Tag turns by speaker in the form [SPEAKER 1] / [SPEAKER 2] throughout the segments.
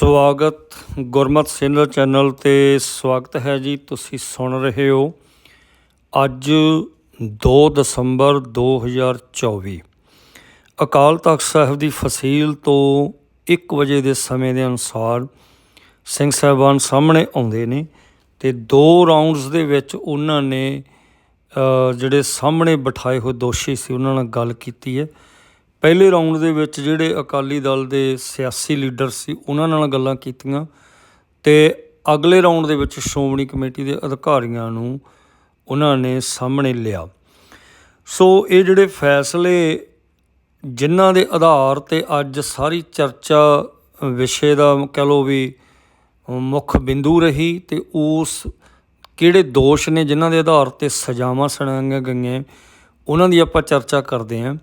[SPEAKER 1] ਸਵਾਗਤ, ਗੁਰਮਤ ਸਿੰਧਲ ਚੈਨਲ ਤੇ ਸਵਾਗਤ ਹੈ ਜੀ। ਤੁਸੀਂ ਸੁਣ ਰਹੇ ਹੋ ਅੱਜ 2 ਦਸੰਬਰ 2024 ਅਕਾਲ ਤਖਤ ਸਾਹਿਬ ਦੀ ਫਸੀਲ ਤੋਂ 1 ਵਜੇ ਦੇ ਸਮੇਂ ਦੇ ਅਨੁਸਾਰ ਸਿੰਘ ਸਾਹਿਬਾਨ ਸਾਹਮਣੇ ਆਉਂਦੇ ਨੇ ਤੇ ਦੋ ਰਾਉਂਡਸ ਦੇ ਵਿੱਚ ਉਹਨਾਂ ਨੇ ਜਿਹੜੇ ਸਾਹਮਣੇ ਬਿਠਾਏ ਹੋਏ ਦੋਸ਼ੀ ਸੀ, ਉਹਨਾਂ ਨਾਲ ਗੱਲ ਕੀਤੀ ਹੈ। ਪਹਿਲੇ ਰਾਉਂਡ ਦੇ ਵਿੱਚ ਜਿਹੜੇ ਅਕਾਲੀ ਦਲ ਦੇ ਸਿਆਸੀ ਲੀਡਰ ਸੀ, ਉਹਨਾਂ ਨਾਲ ਗੱਲਾਂ ਕੀਤੀਆਂ ਤੇ ਅਗਲੇ ਰਾਉਂਡ ਦੇ ਵਿੱਚ ਸ਼੍ਰੋਮਣੀ ਕਮੇਟੀ ਦੇ ਅਧਿਕਾਰੀਆਂ ਨੂੰ ਉਹਨਾਂ ਨੇ ਸਾਹਮਣੇ ਲਿਆ। ਸੋ ਇਹ ਜਿਹੜੇ ਫੈਸਲੇ ਜਿਨ੍ਹਾਂ ਦੇ ਆਧਾਰ ਤੇ ਅੱਜ ਸਾਰੀ ਚਰਚਾ ਵਿਸ਼ੇ ਦਾ ਕਹਿ ਲਓ ਵੀ ਮੁੱਖ ਬਿੰਦੂ ਰਹੀ ਤੇ ਉਸ ਕਿਹੜੇ ਦੋਸ਼ ਨੇ ਜਿਨ੍ਹਾਂ ਦੇ ਆਧਾਰ ਤੇ ਸਜ਼ਾਵਾਂ ਸੁਣਾਈਆਂ ਗਈਆਂ, ਉਹਨਾਂ ਦੀ ਆਪਾਂ ਚਰਚਾ ਕਰਦੇ ਹਾਂ।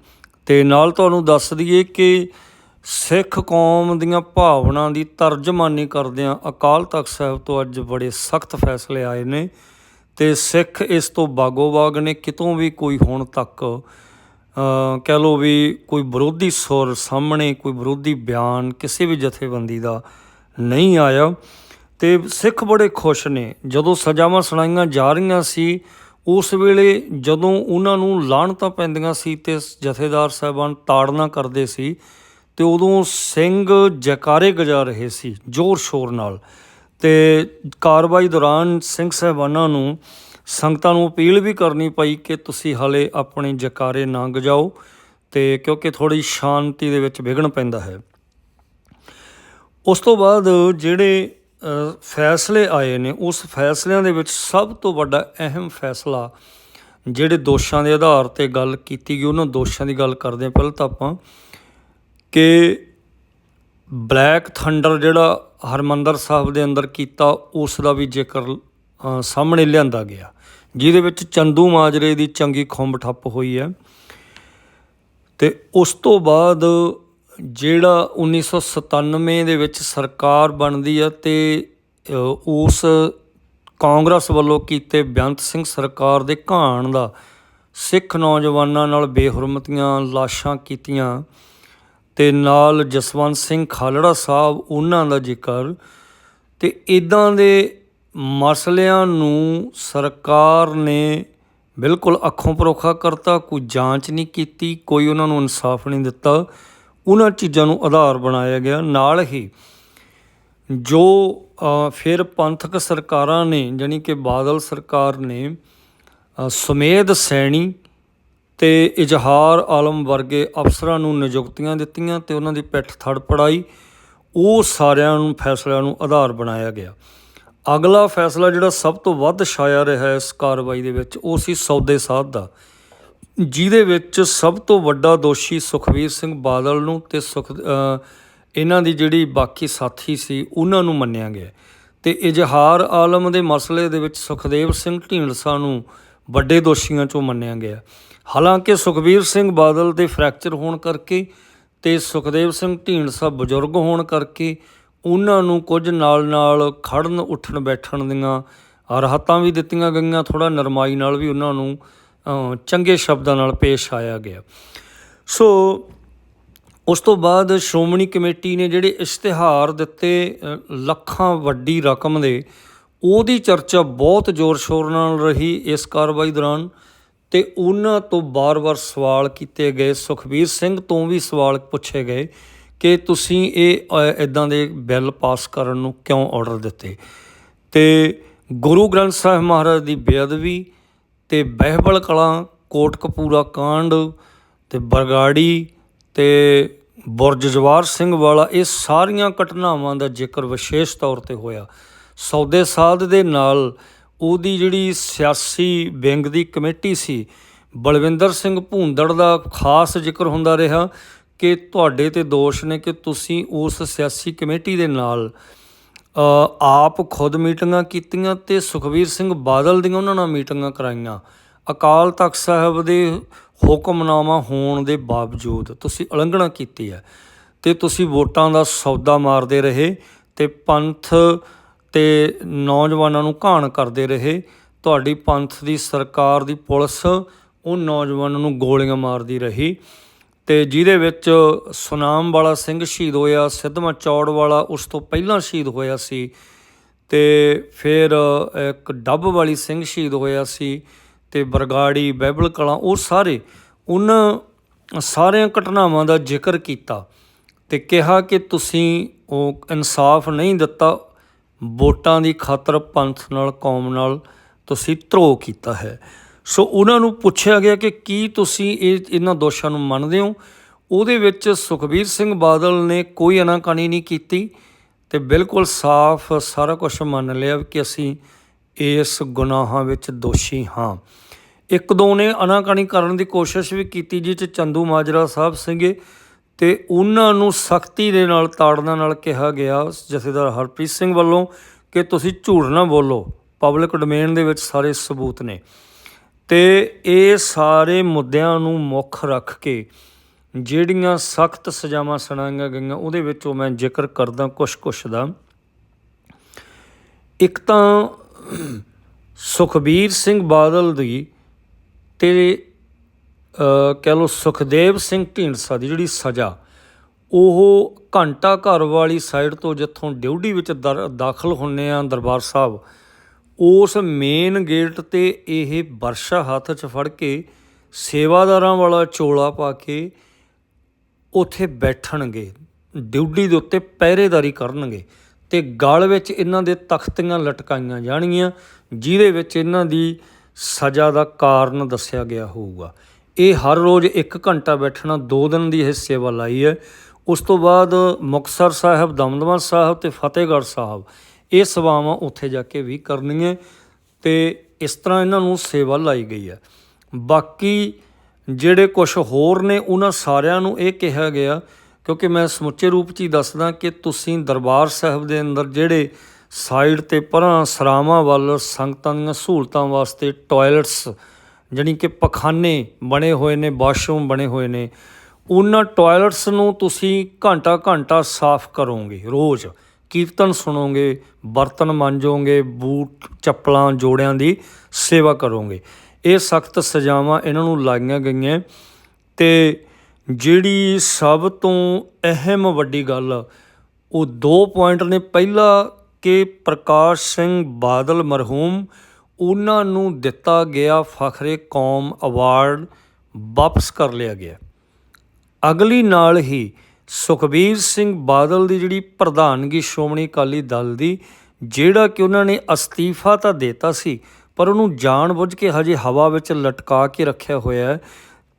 [SPEAKER 1] ਤੇ ਨਾਲ ਤੁਹਾਨੂੰ ਦੱਸ ਦਈਏ ਕਿ ਸਿੱਖ ਕੌਮ ਦੀਆਂ ਭਾਵਨਾ ਦੀ ਤਰਜਮਾਨੀ ਕਰਦਿਆਂ ਅਕਾਲ ਤਖਤ ਸਾਹਿਬ ਤੋਂ ਅੱਜ ਬੜੇ ਸਖਤ ਫੈਸਲੇ ਆਏ ਨੇ ਤੇ ਸਿੱਖ ਇਸ ਤੋਂ ਬਾਗੋ-ਬਾਗ ਨੇ, ਕਿਤੋਂ ਵੀ ਕੋਈ ਹੁਣ ਤੱਕ ਕਹਿ ਲਓ ਵੀ ਕੋਈ ਵਿਰੋਧੀ ਸੁਰ ਸਾਹਮਣੇ, ਕੋਈ ਵਿਰੋਧੀ ਬਿਆਨ ਕਿਸੇ ਵੀ ਜਥੇਬੰਦੀ ਦਾ ਨਹੀਂ ਆਇਆ। ਤੇ ਸਿੱਖ ਬੜੇ ਖੁਸ਼ ਨੇ। ਜਦੋਂ ਸਜ਼ਾਵਾਂ ਸੁਣਾਈਆਂ ਜਾ ਰਹੀਆਂ ਸੀ ਉਸ ਵੇਲੇ ਜਦੋਂ ਉਹਨਾਂ ਨੂੰ ਲਾਹਣਤਾਂ ਪੈਂਦੀਆਂ ਸੀ ਤੇ ਜਥੇਦਾਰ ਸਾਹਿਬਾਨ ਤਾੜਨਾ ਕਰਦੇ ਸੀ ਤੇ ਉਦੋਂ ਸਿੰਘ ਜਕਾਰੇ ਗਜਾ ਰਹੇ ਸੀ ਜ਼ੋਰ ਸ਼ੋਰ ਨਾਲ ਤੇ ਕਾਰਵਾਈ ਦੌਰਾਨ ਸਿੰਘ ਸਾਹਿਬਾਨਾਂ ਨੂੰ ਸੰਗਤਾਂ ਨੂੰ ਅਪੀਲ ਵੀ ਕਰਨੀ ਪਈ ਕਿ ਤੁਸੀਂ ਹਾਲੇ ਆਪਣੇ ਜਕਾਰੇ ਨਾ ਗਜਾਓ ਤੇ ਕਿਉਂਕਿ ਥੋੜੀ ਸ਼ਾਂਤੀ ਦੇ ਵਿੱਚ ਵਿਘਨ ਪੈਂਦਾ ਹੈ। ਉਸ ਤੋਂ ਬਾਅਦ ਜਿਹੜੇ ਫੈਸਲੇ ਆਏ ਨੇ, ਉਸ ਫੈਸਲਿਆਂ ਦੇ ਵਿੱਚ ਸਭ ਤੋਂ ਵੱਡਾ ਅਹਿਮ ਫੈਸਲਾ ਜਿਹੜੇ ਦੋਸ਼ਾਂ ਦੇ ਆਧਾਰ ਤੇ ਗੱਲ ਕੀਤੀ ਗਈ, ਉਹਨਾਂ ਦੋਸ਼ਾਂ ਦੀ ਗੱਲ ਕਰਦੇ ਹਾਂ। ਪਹਿਲਾਂ ਤਾਂ ਆਪਾਂ ਕਿ ਬਲੈਕ ਥੰਡਰ ਜਿਹੜਾ ਹਰਮੰਦਰ ਸਾਹਿਬ ਦੇ ਅੰਦਰ ਕੀਤਾ, ਉਸ ਦਾ ਵੀ ਜ਼ਿਕਰ ਸਾਹਮਣੇ ਲਿਆਂਦਾ ਗਿਆ, ਜਿਹਦੇ ਵਿੱਚ ਚੰਦੂ ਮਾਜਰੇ ਦੀ ਚੰਗੀ ਖੁੰਬ ਠੱਪ ਹੋਈ ਹੈ। ਤੇ ਉਸ ਤੋਂ ਬਾਅਦ ਜਿਹੜਾ 1997 ਦੇ ਵਿੱਚ ਸਰਕਾਰ ਬਣਦੀ ਹੈ ਤੇ ਉਸ ਕਾਂਗਰਸ ਵੱਲੋਂ ਕੀਤੇ ਬੇਅੰਤ ਸਿੰਘ ਸਰਕਾਰ ਦੇ ਘਾਣ ਦਾ ਸਿੱਖ ਨੌਜਵਾਨਾਂ ਨਾਲ ਬੇਹਰਮਤੀਆਂ ਲਾਸ਼ਾਂ ਕੀਤੀਆਂ ਤੇ ਨਾਲ ਜਸਵੰਤ ਸਿੰਘ ਖਾਲੜਾ ਸਾਹਿਬ, ਉਹਨਾਂ ਦਾ ਜ਼ਿਕਰ ਤੇ ਇਦਾਂ ਦੇ ਮਸਲਿਆਂ ਨੂੰ ਸਰਕਾਰ ਨੇ ਬਿਲਕੁਲ ਅੱਖੋਂ ਪਰੋਖਾ ਕਰਤਾ, ਕੋਈ ਜਾਂਚ ਨਹੀਂ ਕੀਤੀ, ਕੋਈ ਉਹਨਾਂ ਨੂੰ ਇਨਸਾਫ ਨਹੀਂ ਦਿੱਤਾ। ਉਹਨਾਂ ਚੀਜ਼ਾਂ ਨੂੰ ਆਧਾਰ ਬਣਾਇਆ ਗਿਆ। ਨਾਲ ਹੀ ਜੋ ਫਿਰ ਪੰਥਕ ਸਰਕਾਰਾਂ ਨੇ ਜਾਣੀ ਕਿ ਬਾਦਲ ਸਰਕਾਰ ਨੇ ਅ, ਸੁਮੇਧ ਸੈਣੀ ਤੇ ਇਜ਼ਹਾਰ ਆਲਮ ਵਰਗੇ ਅਫਸਰਾਂ ਨੂੰ ਨਿਯੁਕਤੀਆਂ ਦਿੱਤੀਆਂ ਤੇ ਉਹਨਾਂ ਦੀ ਪਿੱਠ ਥੜ ਪੜਾਈ ਉਹ ਸਾਰਿਆਂ ਨੂੰ ਫੈਸਲਿਆਂ ਨੂੰ ਆਧਾਰ ਬਣਾਇਆ ਗਿਆ। ਅਗਲਾ ਫੈਸਲਾ ਜਿਹੜਾ ਸਭ ਤੋਂ ਵੱਧ ਛਾਇਆ ਰਿਹਾ ਇਸ ਕਾਰਵਾਈ ਦੇ ਵਿੱਚ ਉਹ ਸੀ ਸੌਦੇ ਸਾਧ ਦਾ। ਜਿਹਦੇ ਵਿੱਚ ਸਭ ਤੋਂ ਵੱਡਾ ਦੋਸ਼ੀ ਸੁਖਵੀਰ ਸਿੰਘ ਬਾਦਲ ਨੂੰ ਤੇ ਸੁਖ ਇਹਨਾਂ ਦੀ ਜਿਹੜੀ ਬਾਕੀ ਸਾਥੀ ਸੀ, ਉਹਨਾਂ ਨੂੰ ਮੰਨਿਆ ਗਿਆ। ਤੇ ਇਜ਼ਹਾਰ ਆਲਮ ਦੇ ਮਸਲੇ ਦੇ ਵਿੱਚ ਸੁਖਦੇਵ ਸਿੰਘ ਢੀਂਡਸਾ ਨੂੰ ਵੱਡੇ ਦੋਸ਼ੀਆਂ ਚੋਂ ਮੰਨਿਆ ਗਿਆ। ਹਾਲਾਂਕਿ ਸੁਖਬੀਰ ਸਿੰਘ ਬਾਦਲ ਦੇ ਫ੍ਰੈਕਚਰ ਹੋਣ ਕਰਕੇ ਤੇ ਸੁਖਦੇਵ ਸਿੰਘ ਢੀਂਡਸਾ ਬਜ਼ੁਰਗ ਹੋਣ ਕਰਕੇ ਉਹਨਾਂ ਨੂੰ ਕੁਝ ਨਾਲ-ਨਾਲ ਖੜਨ ਉੱਠਣ ਬੈਠਣ ਦੀਆਂ ਰਾਹਤਾਂ ਵੀ ਦਿੱਤੀਆਂ ਗਈਆਂ। ਥੋੜਾ ਨਰਮਾਈ ਨਾਲ ਵੀ ਉਹਨਾਂ ਨੂੰ ਚੰਗੇ ਸ਼ਬਦਾਂ ਨਾਲ ਪੇਸ਼ ਆਇਆ ਗਿਆ। ਸੋ ਉਸ ਤੋਂ ਬਾਅਦ ਸ਼੍ਰੋਮਣੀ ਕਮੇਟੀ ਨੇ ਜਿਹੜੇ ਇਸ਼ਤਿਹਾਰ ਦਿੱਤੇ ਲੱਖਾਂ ਵੱਡੀ ਰਕਮ ਦੇ, ਉਹਦੀ ਚਰਚਾ ਬਹੁਤ ਜ਼ੋਰ-ਸ਼ੋਰ ਨਾਲ ਰਹੀ ਇਸ ਕਾਰਵਾਈ ਦੌਰਾਨ ਤੇ ਉਹਨਾਂ ਤੋਂ ਬਾਰ-ਬਾਰ ਸਵਾਲ ਕੀਤੇ ਗਏ। ਸੁਖਬੀਰ ਸਿੰਘ ਤੋਂ ਵੀ ਸਵਾਲ ਪੁੱਛੇ ਗਏ ਕਿ ਤੁਸੀਂ ਇਹ ਇਦਾਂ ਦੇ ਬਿੱਲ ਪਾਸ ਕਰਨ ਨੂੰ ਕਿਉਂ ਆਰਡਰ ਦਿੱਤੇ? ਤੇ ਗੁਰੂ ਗ੍ਰੰਥ ਸਾਹਿਬ ਮਹਾਰਾਜ ਦੀ ਬੇਅਦਬੀ ਅਤੇ ਬਹਿਬਲ ਕਲਾਂ, ਕੋਟਕਪੂਰਾ ਕਾਂਡ ਅਤੇ ਬਰਗਾੜੀ ਅਤੇ ਬੁਰਜ ਜਵਾਰ ਸਿੰਘ ਵਾਲਾ ਇਹ ਸਾਰੀਆਂ ਘਟਨਾਵਾਂ ਦਾ ਜ਼ਿਕਰ ਵਿਸ਼ੇਸ਼ ਤੌਰ ਤੇ ਹੋਇਆ, ਸੌਦੇ ਸਾਧ ਦੇ ਨਾਲ ਉਹਦੀ ਜਿਹੜੀ ਸਿਆਸੀ ਵਿੰਗ ਦੀ ਕਮੇਟੀ ਸੀ, ਬਲਵਿੰਦਰ ਸਿੰਘ ਭੂੰਦੜ ਦਾ ਖਾਸ ਜ਼ਿਕਰ ਹੁੰਦਾ ਰਿਹਾ ਕਿ ਤੁਹਾਡੇ ਤੇ ਦੋਸ਼ ਨੇ ਕਿ ਤੁਸੀਂ ਉਸ ਸਿਆਸੀ ਕਮੇਟੀ ਦੇ ਨਾਲ ਆਪ ਖੁਦ ਮੀਟਿੰਗਾਂ ਕੀਤੀਆਂ ਤੇ ਸੁਖਵੀਰ ਸਿੰਘ ਬਾਦਲ ਦੀਆਂ ਉਹਨਾਂ ਨਾਲ ਮੀਟਿੰਗਾਂ ਕਰਾਈਆਂ। ਅਕਾਲ ਤਖਤ ਸਾਹਿਬ ਦੇ ਹੁਕਮਨਾਮਾ ਹੋਣ ਦੇ ਬਾਵਜੂਦ ਤੁਸੀਂ ਉਲੰਘਣਾ ਕੀਤੀ ਹੈ ਤੇ ਤੁਸੀਂ ਵੋਟਾਂ ਦਾ ਸੌਦਾ ਮਾਰਦੇ ਰਹੇ ਤੇ ਪੰਥ ਤੇ ਨੌਜਵਾਨਾਂ ਨੂੰ ਘਾਣ ਕਰਦੇ ਰਹੇ। ਤੁਹਾਡੀ ਪੰਥ ਦੀ ਸਰਕਾਰ ਦੀ ਪੁਲਿਸ ਉਹ ਨੌਜਵਾਨਾਂ ਨੂੰ ਗੋਲੀਆਂ ਮਾਰਦੀ ਰਹੀ। ਤੇ ਜਿਹਦੇ ਵਿੱਚ ਸੁਨਾਮ ਵਾਲਾ ਸਿੰਘ ਸ਼ਹੀਦ ਹੋਇਆ, ਸਿੱਧਵਾਂ ਚੌੜ ਵਾਲਾ ਉਸ ਤੋਂ ਪਹਿਲਾਂ ਸ਼ਹੀਦ ਹੋਇਆ ਸੀ ਤੇ ਫਿਰ ਇੱਕ ਡੱਬ ਵਾਲੀ ਸਿੰਘ ਸ਼ਹੀਦ ਹੋਇਆ ਸੀ ਤੇ ਬਰਗਾੜੀ ਬਾਈਬਲ ਕਲਾਂ ਉਹ ਸਾਰੇ ਉਹਨਾਂ ਸਾਰੀਆਂ ਘਟਨਾਵਾਂ ਦਾ ਜ਼ਿਕਰ ਕੀਤਾ ਤੇ ਕਿਹਾ ਕਿ ਤੁਸੀਂ ਉਹ ਇਨਸਾਫ ਨਹੀਂ ਦਿੱਤਾ, ਵੋਟਾਂ ਦੀ ਖਾਤਰ ਪੰਥ ਨਾਲ, ਕੌਮ ਨਾਲ ਤੁਸੀਂ ਧਰੋ ਕੀਤਾ ਹੈ। ਸੋ ਉਹਨਾਂ ਨੂੰ ਪੁੱਛਿਆ ਗਿਆ ਕਿ ਕੀ ਤੁਸੀਂ ਇਹ, ਇਹਨਾਂ ਦੋਸ਼ਾਂ ਨੂੰ ਮੰਨਦੇ ਹੋ? ਉਹਦੇ ਵਿੱਚ ਸੁਖਬੀਰ ਸਿੰਘ ਬਾਦਲ ਨੇ ਕੋਈ ਅਨਾਕਾਨੀ ਨਹੀਂ ਕੀਤੀ ਤੇ ਬਿਲਕੁਲ ਸਾਫ਼ ਸਾਰਾ ਕੁਝ ਮੰਨ ਲਿਆ ਕਿ ਅਸੀਂ ਇਸ ਗੁਨਾਹਾਂ ਵਿੱਚ ਦੋਸ਼ੀ ਹਾਂ। ਇੱਕ ਦੋ ਨੇ ਅਨਾਕਾਨੀ ਕਰਨ ਦੀ ਕੋਸ਼ਿਸ਼ ਵੀ ਕੀਤੀ ਜਿਸ ਚ ਚੰਦੂ ਮਾਜਰਾ ਸਾਹਿਬ ਸੀਗੇ ਤੇ ਉਹਨਾਂ ਨੂੰ ਸਖਤੀ ਦੇ ਨਾਲ ਤਾੜਨਾ ਨਾਲ ਕਿਹਾ ਗਿਆ ਜਥੇਦਾਰ ਹਰਪ੍ਰੀਤ ਸਿੰਘ ਵੱਲੋਂ ਕਿ ਤੁਸੀਂ ਝੂਠ ਨਾ ਬੋਲੋ ਪਬਲਿਕ ਡੋਮੇਨ ਦੇ ਵਿੱਚ ਸਾਰੇ ਸਬੂਤ ਨੇ। ਤੇ ਇਹ ਸਾਰੇ ਮੁੱਦਿਆਂ ਨੂੰ ਮੁੱਖ ਰੱਖ ਕੇ ਜਿਹੜੀਆਂ ਸਖਤ ਸਜ਼ਾਵਾਂ ਸੁਣਾਈਆਂ ਗਈਆਂ ਉਹਦੇ ਵਿੱਚੋਂ ਮੈਂ ਜ਼ਿਕਰ ਕਰਦਾ ਕੁਛ-ਕੁਛ ਦਾ। ਇੱਕ ਤਾਂ ਸੁਖਬੀਰ ਸਿੰਘ ਬਾਦਲ ਦੀ ਤੇ ਅ, ਕਹਿ ਲਓ ਸੁਖਦੇਵ ਸਿੰਘ ਢੀਂਡਸਾ ਦੀ ਜਿਹੜੀ ਸਜ਼ਾ ਉਹ ਘੰਟਾ ਘਰ ਵਾਲੀ ਸਾਈਡ ਤੋਂ ਜਿੱਥੋਂ ਡਿਊਟੀ ਵਿੱਚ ਦਰ- ਦਾਖਲ ਹੁੰਨੇ ਆ ਦਰਬਾਰ ਸਾਹਿਬ ਉਸ ਮੇਨ ਗੇਟ ਤੇ ਇਹ ਵਰਸ਼ਾ ਹੱਥ 'ਚ ਫੜ ਕੇ ਸੇਵਾਦਾਰਾਂ ਵਾਲਾ ਚੋਲਾ ਪਾ ਕੇ ਉੱਥੇ ਬੈਠਣਗੇ। ਡਿਊਟੀ ਦੇ ਉੱਤੇ ਪਹਿਰੇਦਾਰੀ ਕਰਨਗੇ ਤੇ ਗਲ ਵਿੱਚ ਇਹਨਾਂ ਦੇ ਤਖਤੀਆਂ ਲਟਕਾਈਆਂ ਜਾਣਗੀਆਂ, ਜਿਹਦੇ ਵਿੱਚ ਇਹਨਾਂ ਦੀ ਸਜ਼ਾ ਦਾ ਕਾਰਨ ਦੱਸਿਆ ਗਿਆ ਹੋਊਗਾ। ਇਹ ਹਰ ਰੋਜ਼ 1 ਘੰਟਾ ਬੈਠਣਾ 2 ਦਿਨ ਦੀ ਇਹ ਸੇਵਾ ਲਾਈ ਹੈ। ਉਸ ਤੋਂ ਬਾਅਦ ਮੁਕਤਸਰ ਸਾਹਿਬ, ਦਮਦਮਾ ਸਾਹਿਬ ਤੇ ਫਤਿਹਗੜ੍ਹ ਸਾਹਿਬ ਇਹ ਸੇਵਾਵਾਂ ਉੱਥੇ ਜਾ ਕੇ ਵੀ ਕਰਨੀਆਂ ਤੇ ਇਸ ਤਰ੍ਹਾਂ ਇਹਨਾਂ ਨੂੰ ਸੇਵਾ ਲਾਈ ਗਈ ਹੈ। ਬਾਕੀ ਜਿਹੜੇ ਕੁਝ ਹੋਰ ਨੇ, ਉਹਨਾਂ ਸਾਰਿਆਂ ਨੂੰ ਇਹ ਕਿਹਾ ਗਿਆ, ਕਿਉਂਕਿ ਮੈਂ ਸਮੁੱਚੇ ਰੂਪ 'ਚ ਹੀ ਦੱਸਦਾ ਕਿ ਤੁਸੀਂ ਦਰਬਾਰ ਸਾਹਿਬ ਦੇ ਅੰਦਰ ਜਿਹੜੇ ਸਾਈਡ ਤੇ ਪਰਾਂ ਸਰਾਵਾਂ ਵੱਲ ਸੰਗਤਾਂ ਦੀਆਂ ਸਹੂਲਤਾਂ ਵਾਸਤੇ ਟਾਇਲਟਸ, ਜਾਣੀ ਕਿ ਪਖਾਨੇ ਬਣੇ ਹੋਏ ਨੇ ਵਾਸ਼ਰੂਮ ਬਣੇ ਹੋਏ ਨੇ, ਉਹਨਾਂ ਟਾਇਲਟਸ ਨੂੰ ਤੁਸੀਂ ਘੰਟਾ ਘੰਟਾ ਸਾਫ਼ ਕਰੋਗੇ ਰੋਜ਼। ਕੀਰਤਨ ਸੁਣੋਗੇ, ਬਰਤਨ ਮਾਂਜੋਗੇ, ਬੂਟ, ਚੱਪਲਾਂ, ਜੋੜਿਆਂ ਦੀ ਸੇਵਾ ਕਰੋਗੇ। ਇਹ ਸਖਤ ਸਜ਼ਾਵਾਂ ਇਹਨਾਂ ਨੂੰ ਲਾਈਆਂ ਗਈਆਂ। ਤੇ ਜਿਹੜੀ ਸਭ ਤੋਂ ਅਹਿਮ ਵੱਡੀ ਗੱਲ, ਉਹ ਦੋ ਪੁਆਇੰਟ ਨੇ। ਪਹਿਲਾ ਕਿ ਪ੍ਰਕਾਸ਼ ਸਿੰਘ ਬਾਦਲ ਮਰਹੂਮ, ਉਹਨਾਂ ਨੂੰ ਦਿੱਤਾ ਗਿਆ ਫਖਰੇ ਕੌਮ ਅਵਾਰਡ ਵਾਪਸ ਕਰ ਲਿਆ ਗਿਆ। ਅਗਲੀ ਨਾਲ ਹੀ ਸੁਖਬੀਰ ਸਿੰਘ ਬਾਦਲ ਦੀ ਜਿਹੜੀ ਪ੍ਰਧਾਨਗੀ ਸ਼੍ਰੋਮਣੀ ਅਕਾਲੀ ਦਲ ਦੀ, ਜਿਹੜਾ ਕਿ ਉਹਨਾਂ ਨੇ ਅਸਤੀਫਾ ਤਾਂ ਦਿੱਤਾ ਸੀ, ਪਰ ਉਹਨੂੰ ਜਾਣਬੁੱਝ ਕੇ ਹਜੇ ਹਵਾ ਵਿੱਚ ਲਟਕਾ ਕੇ ਰੱਖਿਆ ਹੋਇਆ ਹੈ,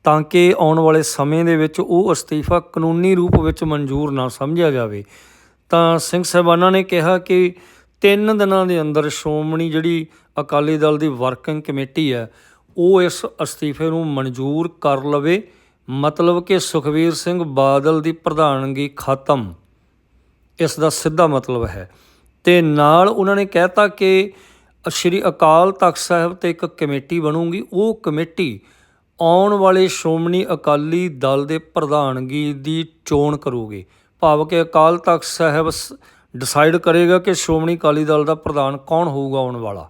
[SPEAKER 1] ਤਾਂ ਕਿ ਆਉਣ ਵਾਲੇ ਸਮੇਂ ਦੇ ਵਿੱਚ ਉਹ ਅਸਤੀਫਾ ਕਾਨੂੰਨੀ ਰੂਪ ਵਿੱਚ ਮਨਜ਼ੂਰ ਨਾ ਸਮਝਿਆ ਜਾਵੇ। ਤਾਂ ਸਿੰਘ ਸਾਹਿਬਾਨਾਂ ਨੇ ਕਿਹਾ ਕਿ ਤਿੰਨ ਦਿਨਾਂ ਦੇ ਅੰਦਰ ਸ਼੍ਰੋਮਣੀ ਜਿਹੜੀ ਅਕਾਲੀ ਦਲ ਦੀ ਵਰਕਿੰਗ ਕਮੇਟੀ ਹੈ, ਉਹ ਇਸ ਅਸਤੀਫੇ ਨੂੰ ਮਨਜ਼ੂਰ ਕਰ ਲਵੇ ਮਤਲਬ ਕਿ ਸੁਖਵੀਰ ਸਿੰਘ ਬਾਦਲ ਦੀ ਪ੍ਰਧਾਨਗੀ ਖਤਮ। ਇਸ ਦਾ ਸਿੱਧਾ ਮਤਲਬ ਹੈ। ਤੇ ਨਾਲ ਉਹਨਾਂ ਨੇ ਕਹਿਤਾ ਕਿ ਸ਼੍ਰੀ ਅਕਾਲ ਤਖਤ ਸਾਹਿਬ ਤੇ ਇੱਕ ਕਮੇਟੀ ਬਣੂਗੀ। ਉਹ ਕਮੇਟੀ ਆਉਣ ਵਾਲੇ ਸ਼੍ਰੋਮਣੀ ਅਕਾਲੀ ਦਲ ਦੇ ਪ੍ਰਧਾਨਗੀ ਦੀ ਚੋਣ ਕਰੂਗੀ। ਭਾਵ ਕਿ ਅਕਾਲ ਤਖਤ ਸਾਹਿਬ ਡਿਸਾਈਡ ਕਰੇਗਾ ਕਿ ਸ਼੍ਰੋਮਣੀ ਅਕਾਲੀ ਦਲ ਦਾ ਪ੍ਰਧਾਨ ਕੌਣ ਹੋਊਗਾ ਆਉਣ ਵਾਲਾ।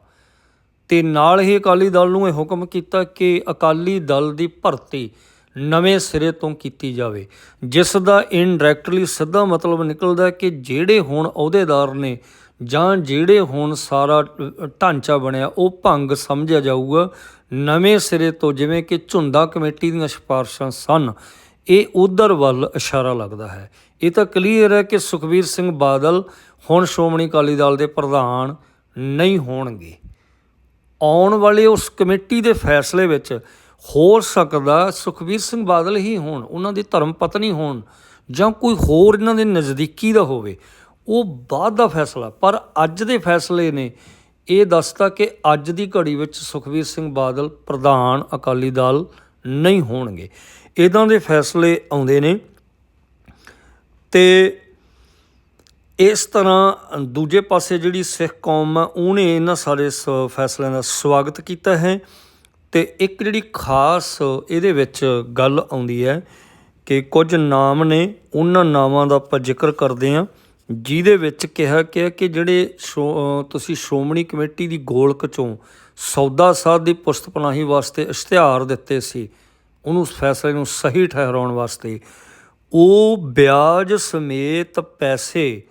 [SPEAKER 1] ਤੇ ਨਾਲ ਹੀ ਅਕਾਲੀ ਦਲ ਨੂੰ ਇਹ ਹੁਕਮ ਕੀਤਾ ਕਿ ਅਕਾਲੀ ਦਲ ਦੀ ਭਰਤੀ ਨਵੇਂ ਸਿਰੇ ਤੋਂ ਕੀਤੀ ਜਾਵੇ। ਜਿਸ ਦਾ ਇਨਡਾਇਰੈਕਟਲੀ ਸਿੱਧਾ ਮਤਲਬ ਨਿਕਲਦਾ ਹੈ ਕਿ ਜਿਹੜੇ ਹੁਣ ਅਹੁਦੇਦਾਰ ਨੇ ਜਾਂ ਜਿਹੜੇ ਹੁਣ ਸਾਰਾ ਢਾਂਚਾ ਬਣਿਆ, ਉਹ ਭੰਗ ਸਮਝਿਆ ਜਾਊਗਾ। ਨਵੇਂ ਸਿਰੇ ਤੋਂ ਜਿਵੇਂ ਕਿ ਝੁੰਦਾ ਕਮੇਟੀ ਦੀਆਂ ਸਿਫਾਰਸ਼ਾਂ ਸਨ, ਇਹ ਉਧਰ ਵੱਲ ਇਸ਼ਾਰਾ ਲੱਗਦਾ ਹੈ। ਇਹ ਤਾਂ ਕਲੀਅਰ ਹੈ ਕਿ ਸੁਖਬੀਰ ਸਿੰਘ ਬਾਦਲ ਹੁਣ ਸ਼੍ਰੋਮਣੀ ਅਕਾਲੀ ਦਲ ਦੇ ਪ੍ਰਧਾਨ ਨਹੀਂ ਹੋਣਗੇ। ਆਉਣ ਵਾਲੇ ਉਸ ਕਮੇਟੀ ਦੇ ਫੈਸਲੇ ਵਿੱਚ ਹੋ ਸਕਦਾ, ਸੁਖਬੀਰ ਸਿੰਘ ਬਾਦਲ ਹੀ ਹੋਣ, ਉਹਨਾਂ ਦੀ ਧਰਮ ਪਤਨੀ ਹੋਣ, ਜਾਂ ਕੋਈ ਹੋਰ ਇਹਨਾਂ ਦੇ ਨਜ਼ਦੀਕੀ ਦਾ ਹੋਵੇ, ਉਹ ਬਾਅਦ ਦਾ ਫੈਸਲਾ। ਪਰ ਅੱਜ ਦੇ ਫੈਸਲੇ ਨੇ ਇਹ ਦੱਸਤਾ ਕਿ ਅੱਜ ਦੀ ਘੜੀ ਵਿੱਚ ਸੁਖਬੀਰ ਸਿੰਘ ਬਾਦਲ ਪ੍ਰਧਾਨ ਅਕਾਲੀ ਦਲ ਨਹੀਂ ਹੋਣਗੇ। ਇਦਾਂ ਦੇ ਫੈਸਲੇ ਆਉਂਦੇ ਨੇ ਤੇ ਇਸ ਤਰ੍ਹਾਂ ਦੂਜੇ ਪਾਸੇ ਜਿਹੜੀ ਸਿੱਖ ਕੌਮ ਆ, ਉਹਨੇ ਇਹਨਾਂ ਸਾਰੇ ਸ- ਫੈਸਲਿਆਂ ਦਾ ਸਵਾਗਤ ਕੀਤਾ ਹੈ। ਅਤੇ ਇੱਕ ਜਿਹੜੀ ਖਾਸ ਇਹਦੇ ਵਿੱਚ ਗੱਲ ਆਉਂਦੀ ਹੈ ਕਿ ਕੁਝ ਨਾਮ ਨੇ, ਉਹਨਾਂ ਨਾਵਾਂ ਦਾ ਆਪਾਂ ਜ਼ਿਕਰ ਕਰਦੇ ਹਾਂ, ਜਿਹਦੇ ਵਿੱਚ ਕਿਹਾ ਗਿਆ ਕਿ ਜਿਹੜੇ ਸ਼੍ਰੋ- ਤੁਸੀਂ ਸ਼੍ਰੋਮਣੀ ਕਮੇਟੀ ਦੀ ਗੋਲਕ ਚੋਂ ਸੌਦਾ ਸਾਧ ਦੀ ਪੁਸਤਪਨਾਹੀ ਵਾਸਤੇ ਇਸ਼ਤਿਹਾਰ ਦਿੱਤੇ ਸੀ, ਉਹਨੂੰ ਫੈਸਲੇ ਨੂੰ ਸਹੀ ਠਹਿਰਾਉਣ ਵਾਸਤੇ, ਉਹ ਵਿਆਜ ਸਮੇਤ ਪੈਸੇ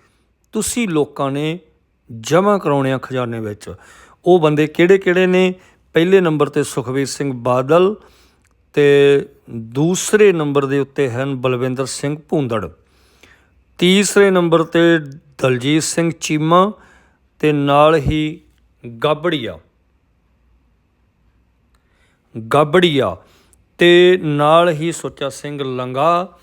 [SPEAKER 1] ਤੁਸੀਂ ਲੋਕਾਂ ਨੇ ਜਮ੍ਹਾਂ ਕਰਾਉਣੇ ਆ ਖਜ਼ਾਨੇ ਵਿੱਚ। ਉਹ ਬੰਦੇ ਕਿਹੜੇ-ਕਿਹੜੇ ਨੇ? ਪਹਿਲੇ ਨੰਬਰ ਤੇ ਸੁਖਬੀਰ ਸਿੰਘ ਬਾਦਲ ਤੇ ਦੂਸਰੇ ਨੰਬਰ ਦੇ ਉੱਤੇ ਹਨ ਬਲਵਿੰਦਰ ਸਿੰਘ ਭੂੰਦੜ। ਤੀਸਰੇ ਨੰਬਰ ਤੇ ਦਲਜੀਤ ਸਿੰਘ ਚੀਮਾ ਤੇ ਨਾਲ ਹੀ ਗਾਬੜੀਆ। ਗਾਬੜੀਆ ਤੇ ਨਾਲ ਹੀ ਸੁੱਚਾ ਸਿੰਘ ਲੰਗਾ।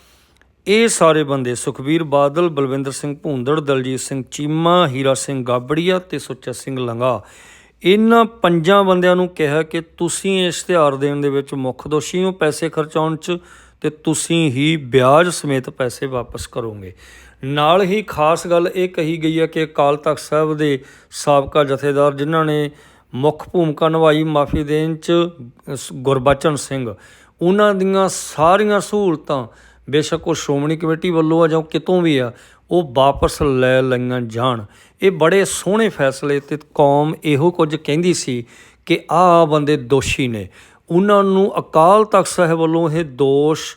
[SPEAKER 1] ਇਹ ਸਾਰੇ ਬੰਦੇ ਸੁਖਬੀਰ ਬਾਦਲ, ਬਲਵਿੰਦਰ ਸਿੰਘ ਭੂੰਦੜ, ਦਲਜੀਤ ਸਿੰਘ ਚੀਮਾ, ਹੀਰਾ ਸਿੰਘ ਗਾਬੜੀਆ ਤੇ ਸੁੱਚਾ ਸਿੰਘ ਲੰਗਾ। ਇਹਨਾਂ ਪੰਜਾਂ ਬੰਦਿਆਂ ਨੂੰ ਕਿਹਾ ਕਿ ਤੁਸੀਂ ਇਸ਼ਤਿਹਾਰ ਦੇਣ ਦੇ ਵਿੱਚ ਮੁੱਖ ਦੋਸ਼ੀ ਹੋ, ਪੈਸੇ ਖਰਚਾਉਣ 'ਚ ਤੇ ਤੁਸੀਂ ਹੀ ਵਿਆਜ ਸਮੇਤ ਪੈਸੇ ਵਾਪਸ ਕਰੋਗੇ। ਨਾਲ ਹੀ ਖਾਸ ਗੱਲ ਇਹ ਕਹੀ ਗਈ ਹੈ ਕਿ ਅਕਾਲ ਤਖਤ ਸਾਹਿਬ ਦੇ ਸਾਬਕਾ ਜਥੇਦਾਰ ਜਿਨ੍ਹਾਂ ਨੇ ਮੁੱਖ ਭੂਮਿਕਾ ਨਿਭਾਈ ਮਾਫੀ ਦੇਣ 'ਚ ਗੁਰਬਚਨ ਸਿੰਘ, ਉਹਨਾਂ ਦੀਆਂ ਸਾਰੀਆਂ ਸਹੂਲਤਾਂ ਬੇਸ਼ੱਕ ਉਹ ਸ਼੍ਰੋਮਣੀ ਕਮੇਟੀ ਵੱਲੋਂ ਆ ਜਾਂ ਕਿਤੋਂ ਵੀ ਆ ਉਹ ਵਾਪਸ ਲੈ ਲਈਆਂ ਜਾਣ। ਇਹ ਬੜੇ ਸੋਹਣੇ ਫੈਸਲੇ ਤੇ ਕੌਮ ਇਹੋ ਕੁਝ ਕਹਿੰਦੀ ਸੀ ਕਿ ਆਹ ਬੰਦੇ ਦੋਸ਼ੀ ਨੇ। ਉਹਨਾਂ ਨੂੰ ਅਕਾਲ ਤਖਤ ਸਾਹਿਬ ਵੱਲੋਂ ਇਹ ਦੋਸ਼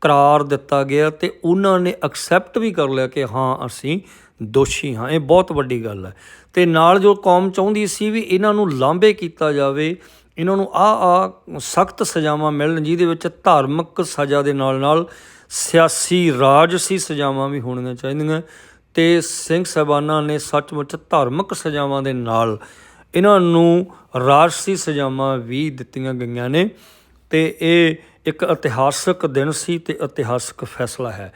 [SPEAKER 1] ਕਰਾਰ ਦਿੱਤਾ ਗਿਆ ਤੇ ਉਹਨਾਂ ਨੇ ਐਕਸੈਪਟ ਵੀ ਕਰ ਲਿਆ ਕਿ ਹਾਂ, ਅਸੀਂ ਦੋਸ਼ੀ ਹਾਂ। ਇਹ ਬਹੁਤ ਵੱਡੀ ਗੱਲ ਹੈ। ਤੇ ਨਾਲ ਜੋ ਕੌਮ ਚਾਹੁੰਦੀ ਸੀ ਵੀ ਇਹਨਾਂ ਨੂੰ ਲਾਂਭੇ ਕੀਤਾ ਜਾਵੇ, ਇਹਨਾਂ ਨੂੰ ਆ ਆ ਸਖਤ ਸਜ਼ਾਵਾਂ ਮਿਲਣ, ਜਿਹਦੇ ਵਿੱਚ ਧਾਰਮਿਕ ਸਜ਼ਾ ਦੇ ਨਾਲ ਨਾਲ ਸਿਆਸੀ ਰਾਜਸੀ ਸਜ਼ਾਵਾਂ ਵੀ ਹੋਣੀਆਂ ਚਾਹੀਦੀਆਂ। ਤੇ ਸਿੰਘ ਸਾਹਿਬਾਨਾਂ ਨੇ ਸੱਚਮੁੱਚ ਧਾਰਮਿਕ ਸਜ਼ਾਵਾਂ ਦੇ ਨਾਲ ਇਹਨਾਂ ਨੂੰ ਰਾਜਸੀ ਸਜ਼ਾਵਾਂ ਵੀ ਦਿੱਤੀਆਂ ਗਈਆਂ ਨੇ। ਤੇ ਇਹ ਇੱਕ ਇਤਿਹਾਸਕ ਦਿਨ ਸੀ ਤੇ ਇਤਿਹਾਸਕ ਫੈਸਲਾ ਹੈ।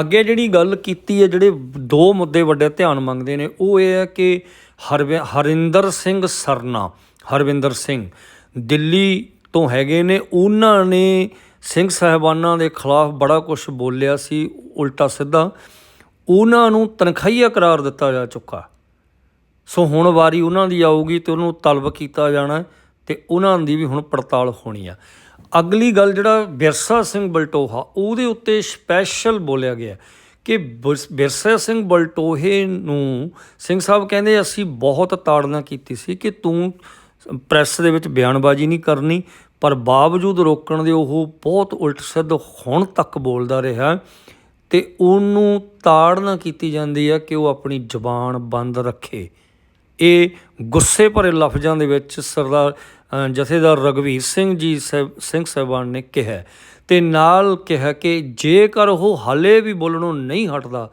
[SPEAKER 1] ਅੱਗੇ ਜਿਹੜੀ ਗੱਲ ਕੀਤੀ ਹੈ, ਜਿਹੜੇ ਦੋ ਮੁੱਦੇ ਵੱਡੇ ਧਿਆਨ ਮੰਗਦੇ ਨੇ, ਉਹ ਇਹ ਹੈ ਕਿ ਹਰਵਿ- ਹਰਿੰਦਰ ਸਿੰਘ ਸਰਨਾ, ਹਰਵਿੰਦਰ ਸਿੰਘ ਦਿੱਲੀ ਤੋਂ ਹੈਗੇ ਨੇ। ਉਹਨਾਂ ਨੇ ਸਿੰਘ ਸਾਹਿਬਾਨਾਂ ਦੇ ਖਿਲਾਫ ਬੜਾ ਕੁਝ ਬੋਲਿਆ ਸੀ, ਉਲਟਾ ਸਿੱਧਾ। ਉਹਨਾਂ ਨੂੰ ਤਨਖਾਹੀਆ ਕਰਾਰ ਦਿੱਤਾ ਜਾ ਚੁੱਕਾ। ਸੋ ਹੁਣ ਵਾਰੀ ਉਹਨਾਂ ਦੀ ਆਊਗੀ ਤੇ ਉਹਨੂੰ ਤਲਬ ਕੀਤਾ ਜਾਣਾ ਹੈ ਤੇ ਉਹਨਾਂ ਦੀ ਵੀ ਹੁਣ ਪੜਤਾਲ ਹੋਣੀ ਆ। ਅਗਲੀ ਗੱਲ ਜਿਹੜਾ ਬਿਰਸਾ ਸਿੰਘ ਬਲਟੋਹਾ, ਉਹਦੇ ਉੱਤੇ ਸਪੈਸ਼ਲ ਬੋਲਿਆ ਗਿਆ ਕਿ ਬਿਰਸ- ਬਿਰਸਾ ਸਿੰਘ ਬਲਟੋਹੇ ਨੂੰ ਸਿੰਘ ਸਾਹਿਬ ਕਹਿੰਦੇ ਅਸੀਂ ਬਹੁਤ ਤਾੜਨਾ ਕੀਤੀ ਸੀ ਕਿ ਤੂੰ ਪ੍ਰੈਸ ਦੇ ਵਿੱਚ ਬਿਆਨਬਾਜ਼ੀ ਨਹੀਂ ਕਰਨੀ ਪਰ ਬਾਵਜੂਦ ਰੋਕਣ ਦੇ ਉਹ ਬਹੁਤ ਉਲਟ ਸਿੱਧ ਹੁਣ ਤੱਕ ਬੋਲਦਾ ਰਿਹਾ ਤੇ ਉਹਨੂੰ ਤਾੜਨਾ ਕੀਤੀ ਜਾਂਦੀ ਹੈ ਕਿ ਉਹ ਆਪਣੀ ਜ਼ੁਬਾਨ ਬੰਦ ਰੱਖੇ। ਇਹ ਗੁੱਸੇ ਭਰੇ ਲਫ਼ਜ਼ਾਂ ਦੇ ਵਿੱਚ ਸਰਦਾਰ ਜਥੇਦਾਰ ਰਗਵੀਰ ਸਿੰਘ ਜੀ ਸਾਹਿਬ, ਸਿੰਘ ਸਾਹਿਬਾਨ ਨੇ ਕਿਹਾ ਤੇ ਨਾਲ ਕਿਹਾ ਕਿ ਜੇਕਰ ਉਹ ਹਾਲੇ ਵੀ ਬੋਲਣੋਂ ਨਹੀਂ ਹਟਦਾ,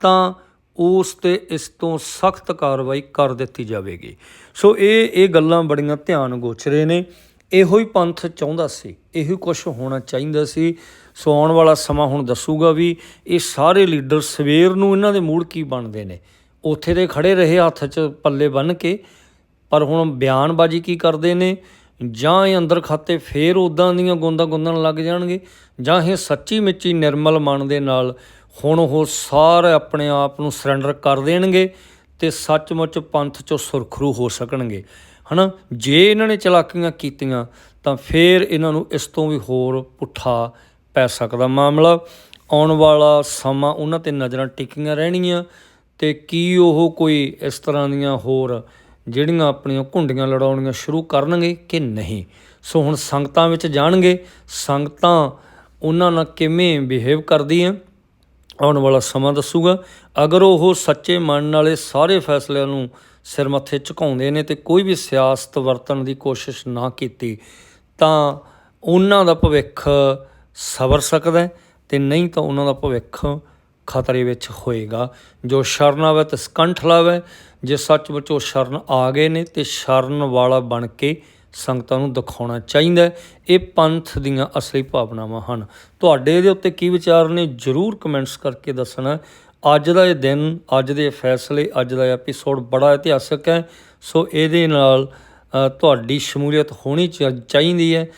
[SPEAKER 1] ਤਾਂ ਉਸ ਤੇ ਇਸ ਤੋਂ ਸਖਤ ਕਾਰਵਾਈ ਕਰ ਦਿੱਤੀ ਜਾਵੇਗੀ। ਸੋ ਇਹ ਇਹ ਗੱਲਾਂ ਬੜੀਆਂ ਧਿਆਨ ਗੋਚਰੇ ਨੇ। ਇਹੋ ਹੀ ਪੰਥ ਚਾਹੁੰਦਾ ਸੀ, ਇਹੋ ਕੁਝ ਹੋਣਾ ਚਾਹੀਦਾ ਸੀ। ਸੋ ਆਉਣ ਵਾਲਾ ਸਮਾਂ ਹੁਣ ਦੱਸੂਗਾ ਵੀ ਇਹ ਸਾਰੇ ਲੀਡਰ ਸਵੇਰ ਨੂੰ ਇਹਨਾਂ ਦੇ ਮੂਡ ਕੀ ਬਣਦੇ ਨੇ। ਉੱਥੇ ਦੇ ਖੜੇ ਰਹੇ ਹੱਥ 'ਚ ਪੱਲੇ ਬੰਨ ਕੇ, ਪਰ ਹੁਣ ਬਿਆਨਬਾਜ਼ੀ ਕੀ ਕਰਦੇ ਨੇ? ਜਾਂ ਇਹ ਅੰਦਰ ਖਾਤੇ ਫੇਰ ਉਦਾਂ ਦੀਆਂ ਗੋਂਦਾਂ ਗੁੰਦਣ ਲੱਗ ਜਾਣਗੇ, ਜਾਂ ਇਹ ਸੱਚੀ ਮਿੱਚੀ ਨਿਰਮਲ ਮਨ ਦੇ ਨਾਲ ਹੁਣ ਉਹ ਸਾਰੇ ਆਪਣੇ ਆਪ ਨੂੰ ਸਰੈਂਡਰ ਕਰ ਦੇਣਗੇ ਤੇ ਸੱਚਮੁੱਚ ਪੰਥ 'ਚੋਂ ਸੁਰਖਰੂ ਹੋ ਸਕਣਗੇ। ਹਨਾ? ਜੇ ਇਹਨਾਂ ਨੇ ਚਲਾਕੀਆਂ ਕੀਤੀਆਂ, ਤਾਂ ਫੇਰ ਇਹਨਾਂ ਨੂੰ ਇਸ ਤੋਂ ਵੀ ਹੋਰ ਪੁੱਠਾ ਪੈ ਸਕਦਾ ਮਾਮਲਾ। ਆਉਣ ਵਾਲਾ ਸਮਾਂ ਉਹਨਾਂ ਤੇ ਨਜ਼ਰਾਂ ਟਿਕੀਆਂ ਰਹਿਣਗੀਆਂ ਤੇ ਕੀ ਉਹ ਕੋਈ ਇਸ ਤਰ੍ਹਾਂ ਦੀਆਂ ਹੋਰ ਜਿਹੜੀਆਂ ਆਪਣੀਆਂ ਘੁੰਡੀਆਂ ਲੜਾਉਣੀਆਂ ਸ਼ੁਰੂ ਕਰਨਗੇ ਕਿ ਨਹੀਂ? ਸੋ ਹੁਣ ਸੰਗਤਾਂ ਵਿੱਚ ਜਾਣਗੇ, ਸੰਗਤਾਂ ਉਹਨਾਂ ਨਾਲ ਕਿਵੇਂ ਬਿਹੇਵ ਕਰਦੀਆਂ, ਆਉਣ ਵਾਲਾ ਸਮਾਂ ਦੱਸੂਗਾ। ਅਗਰ ਉਹ ਸੱਚੇ ਮਨ ਨਾਲੇ ਸਾਰੇ ਫੈਸਲਿਆਂ ਨੂੰ ਸਿਰ ਮੱਥੇ ਝੁਕਾਉਂਦੇ ਨੇ ਤੇ ਕੋਈ ਵੀ ਸਿਆਸਤ ਵਰਤਣ ਦੀ ਕੋਸ਼ਿਸ਼ ਨਾ ਕੀਤੀ, ਤਾਂ ਉਹਨਾਂ ਦਾ ਭਵਿੱਖ ਸਬਰ ਸਕਦਾ ਹੈ ਤੇ ਨਹੀਂ ਤਾਂ ਉਹਨਾਂ ਦਾ ਭਵਿੱਖ ਖਤਰੇ ਵਿੱਚ ਹੋਏਗਾ। ਜੋ ਸ਼ਰਨ ਆਵੇ ਤੇ ਸਕੰਠ ਲਾਵੇ, ਜੇ ਸੱਚਮੁੱਚ ਉਹ ਸ਼ਰਨ ਆ ਗਏ ਨੇ ਤੇ ਸ਼ਰਨ ਵਾਲਾ ਬਣ ਕੇ ਸੰਗਤਾਂ ਨੂੰ ਦਿਖਾਉਣਾ ਚਾਹੀਦਾ ਇਹ ਪੰਥ ਦੀਆਂ ਅਸਲੀ ਭਾਵਨਾਵਾਂ ਹਨ। ਤੁਹਾਡੇ ਇਹਦੇ ਉੱਤੇ ਕੀ ਵਿਚਾਰ ਨੇ? ਜਰੂਰ ਕਮੈਂਟਸ ਕਰਕੇ ਦੱਸਣਾ। ਅੱਜ ਦਾ ਇਹ ਦਿਨ, ਅੱਜ ਦੇ ਫੈਸਲੇ, ਅੱਜ ਦਾ ਐਪੀਸੋਡ ਬੜਾ ਇਤਿਹਾਸਕ ਹੈ। ਸੋ ਇਹਦੇ ਨਾਲ ਤੁਹਾਡੀ ਸ਼ਮੂਲੀਅਤ ਹੋਣੀ ਚਾ- ਚਾਹੀਦੀ ਹੈ।